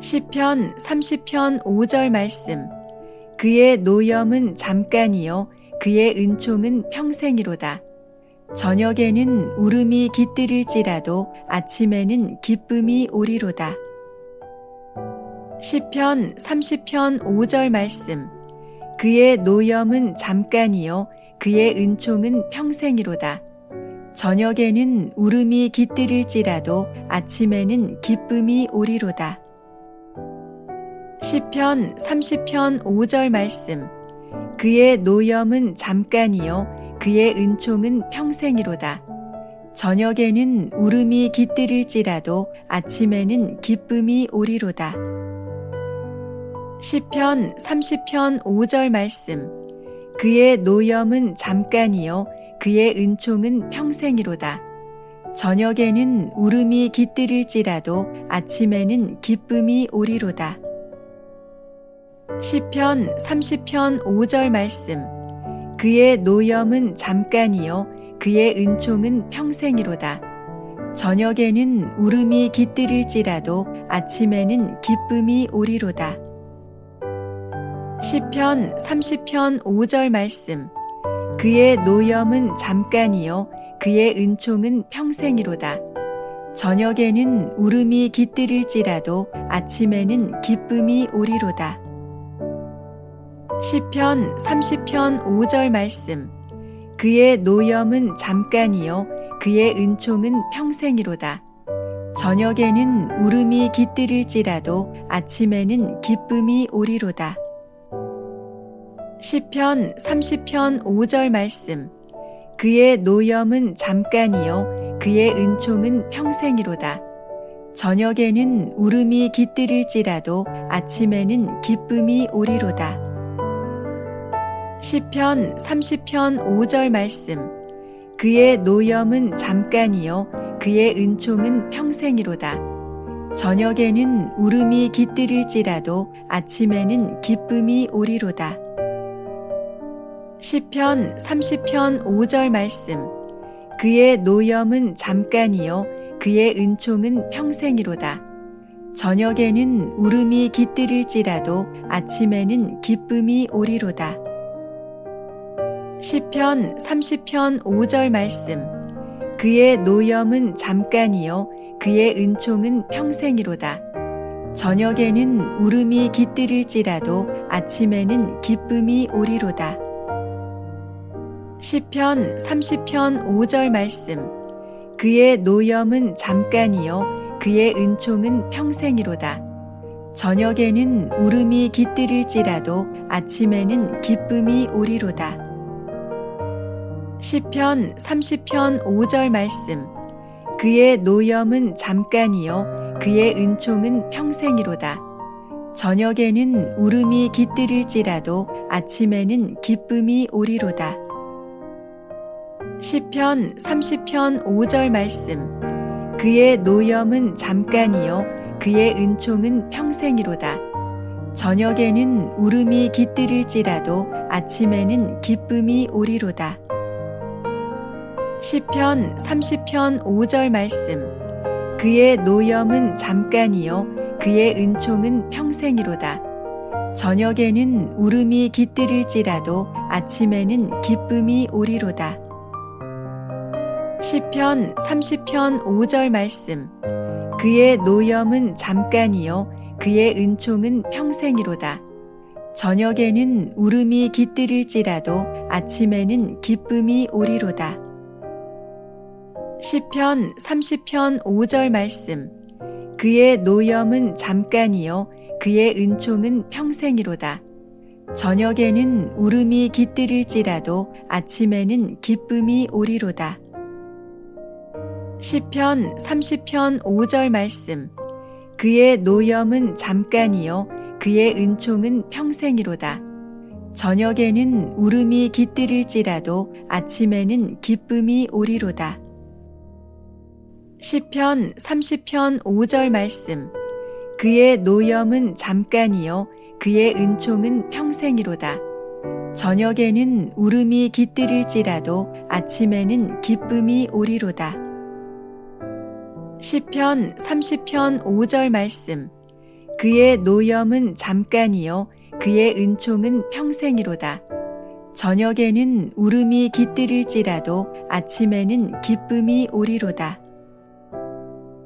시편 30편 5절 말씀. 그의 노염은 잠깐이요 그의 은총은 평생이로다. 저녁에는 울음이 깃들일지라도 아침에는 기쁨이 오리로다. 시편 30편 5절 말씀. 그의 노염은 잠깐이요 그의 은총은 평생이로다. 저녁에는 울음이 깃들일지라도 아침에는 기쁨이 오리로다 시편 30편 5절 말씀. 그의 노염은 잠깐이요 그의 은총은 평생이로다. 저녁에는 울음이 깃들일지라도 아침에는 기쁨이 오리로다. 시편 30편 5절 말씀. 그의 노염은 잠깐이요 그의 은총은 평생이로다. 저녁에는 울음이 깃들일지라도 아침에는 기쁨이 오리로다 시편 30편 5절 말씀. 그의 노염은 잠깐이요 그의 은총은 평생이로다. 저녁에는 울음이 깃들일지라도 아침에는 기쁨이 오리로다. 시편 30편 5절 말씀. 그의 노염은 잠깐이요 그의 은총은 평생이로다. 저녁에는 울음이 깃들일지라도 아침에는 기쁨이 오리로다 시편 30편 5절 말씀. 그의 노염은 잠깐이요 그의 은총은 평생이로다. 저녁에는 울음이 깃들일지라도 아침에는 기쁨이 오리로다. 시편 30편 5절 말씀. 그의 노염은 잠깐이요 그의 은총은 평생이로다. 저녁에는 울음이 깃들일지라도 아침에는 기쁨이 오리로다 시편 30편 5절 말씀. 그의 노염은 잠깐이요 그의 은총은 평생이로다. 저녁에는 울음이 깃들일지라도 아침에는 기쁨이 오리로다. 시편 30편 5절 말씀. 그의 노염은 잠깐이요 그의 은총은 평생이로다. 저녁에는 울음이 깃들일지라도 아침에는 기쁨이 오리로다 시편 30편 5절 말씀. 그의 노염은 잠깐이요 그의 은총은 평생이로다. 저녁에는 울음이 깃들일지라도 아침에는 기쁨이 오리로다. 시편 30편 5절 말씀. 그의 노염은 잠깐이요 그의 은총은 평생이로다. 저녁에는 울음이 깃들일지라도 아침에는 기쁨이 오리로다 시편 30편 5절 말씀. 그의 노염은 잠깐이요 그의 은총은 평생이로다. 저녁에는 울음이 깃들일지라도 아침에는 기쁨이 오리로다. 시편 30편 5절 말씀. 그의 노염은 잠깐이요 그의 은총은 평생이로다. 저녁에는 울음이 깃들일지라도 아침에는 기쁨이 오리로다 시편 30편 5절 말씀. 그의 노염은 잠깐이요 그의 은총은 평생이로다. 저녁에는 울음이 깃들일지라도 아침에는 기쁨이 오리로다. 시편 30편 5절 말씀. 그의 노염은 잠깐이요 그의 은총은 평생이로다. 저녁에는 울음이 깃들일지라도 아침에는 기쁨이 오리로다 시편 30편 5절 말씀. 그의 노염은 잠깐이요 그의 은총은 평생이로다. 저녁에는 울음이 깃들일지라도 아침에는 기쁨이 오리로다. 시편 30편 5절 말씀. 그의 노염은 잠깐이요 그의 은총은 평생이로다. 저녁에는 울음이 깃들일지라도 아침에는 기쁨이 오리로다 시편 30편 5절 말씀 그의 노염은 잠깐이요 그의 은총은 평생이로다 저녁에는 울음이 깃들일지라도 아침에는 기쁨이 오리로다 시편 30편 5절 말씀 그의 노염은 잠깐이요 그의 은총은 평생이로다. 저녁에는 울음이 깃들일지라도 아침에는 기쁨이 오리로다.